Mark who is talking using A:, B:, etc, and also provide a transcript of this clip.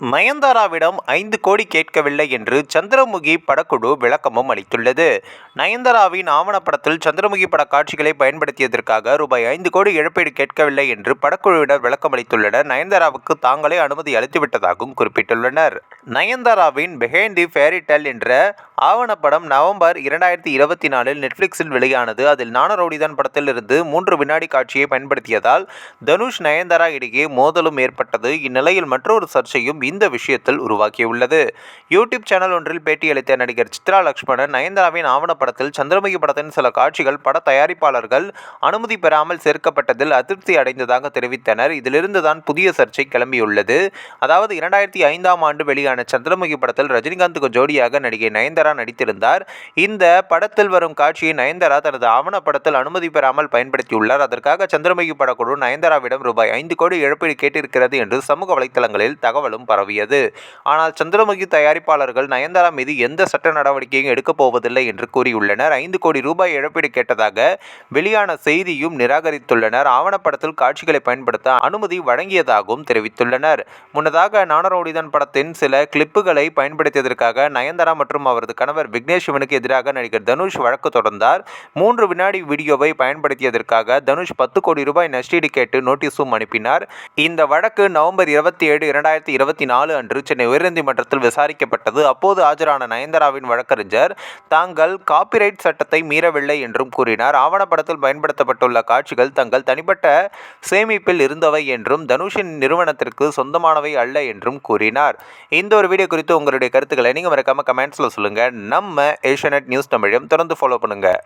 A: நயன்தாராவிடம் ஐந்து கோடி கேட்கவில்லை என்று சந்திரமுகி படக்குழு விளக்கமும் அளித்துள்ளது. நயன்தாராவின் ஆவணப்படத்தில் சந்திரமுகி பட காட்சிகளை பயன்படுத்தியதற்காக ரூபாய் ஐந்து கோடி இழப்பீடு கேட்கவில்லை என்று படக்குழுவினர் விளக்கம் அளித்துள்ளனர் நயன்தாராவுக்கு தாங்களே அனுமதி அளித்துவிட்டதாகவும் குறிப்பிட்டுள்ளனர். நயன்தாராவின் பெஹேண்ட் தி ஃபேரிடெல் என்ற ஆவணப்படம் நவம்பர் இரண்டாயிரத்தி இருபத்தி நாலில் நெட்ஃப்ளிக்ஸில் வெளியானது. அதில் நானரோடிதான் படத்திலிருந்து மூன்று வினாடி காட்சியை பயன்படுத்தியதால் தனுஷ் நயன்தாரா இடையே மோதலும் ஏற்பட்டது. இந்நிலையில் மற்றொரு சர்ச்சையும் இந்த விஷயத்தில் உருவாக்கியுள்ளது யூடியூப் சேனல் ஒன்றில் பேட்டியளித்த நடிகர் சித்ரா லக்ஷ்மணன் நயன்தாராவின் ஆவணப்படத்தில் சந்திரமுகி படத்தின் சில காட்சிகள் பட தயாரிப்பாளர்கள் அனுமதி பெறாமல் சேர்க்கப்பட்டதில் அதிருப்தி அடைந்ததாக தெரிவித்தனர். இதிலிருந்து தான் புதிய சர்ச்சை கிளம்பியுள்ளது. அதாவது இரண்டாயிரத்தி ஐந்தாம் ஆண்டு வெளியான சந்திரமுகி படத்தில் ரஜினிகாந்துக்கு ஜோடியாக நடிகை நயன்தாரா நடித்திருந்தார். இந்த படத்தில் வரும் காட்சியை நயன்தாரா தனது ஆவணப்படத்தில் அனுமதி பெறாமல் பயன்படுத்தியுள்ளார். அதற்காக சந்திரமுகி படக்குழு நயன்தாராவிடம் ரூபாய் ஐந்து கோடி இழப்பீடு கேட்டிருக்கிறது என்று சமூக வலைதளங்களில் தகவலும் பரவியது. ஆனால் சந்திரமுகி தயாரிப்பாளர்கள் நயன்தாரா மீது எந்த சட்ட நடவடிக்கையும் எடுக்கப் போவதில்லை என்று கூறியுள்ளனர். ஐந்து கோடி ரூபாய் இழப்பீடு கேட்டதாக வெளியான செய்தியும் நிராகரித்துள்ளனர். ஆவணப்படத்தில் காட்சிகளை பயன்படுத்த அனுமதி வழங்கியதாகவும் தெரிவித்துள்ளனர். முன்னதாக நானரோடிதன் படத்தின் சில கிளிப்புகளை பயன்படுத்தியதற்காக நயன்தாரா மற்றும் அவரது கணவர் விக்னேஷ் சிவனுக்கு எதிராக நடிகர் தனுஷ் வழக்கு தொடர்ந்தார். மூன்று வினாடி வீடியோவை பயன்படுத்தியதற்காக தனுஷ் பத்து கோடி ரூபாய் நஷ்டீடு கேட்டு நோட்டீஸும் அனுப்பினார். இந்த வழக்கு நவம்பர் இருபத்தி ஏழு இரண்டாயிரத்தி இருபத்தி நாலு அன்று சென்னை உயர்நீதிமன்றத்தில் விசாரிக்கப்பட்டது. அப்போது ஆஜரான நயன்தாராவின் வழக்கறிஞர் தாங்கள் காப்பிரைட் சட்டத்தை மீறவில்லை என்றும் கூறினார். ஆவணப்படத்தில் பயன்படுத்தப்பட்டுள்ள காட்சிகள் தங்கள் தனிப்பட்ட சேமிப்பில் இருந்தவை என்றும் தனுஷின் நிறுவனத்திற்கு சொந்தமானவை அல்ல என்றும் கூறினார். இந்த ஒரு வீடியோ குறித்து உங்களுடைய கருத்துக்களை நீங்கள் மறக்காம கமெண்ட்ஸில் சொல்லுங்கள் நம்ம ஏஷியநெட் நியூஸ் தமிழையும் தொடர்ந்து ஃபாலோ பண்ணுங்கள்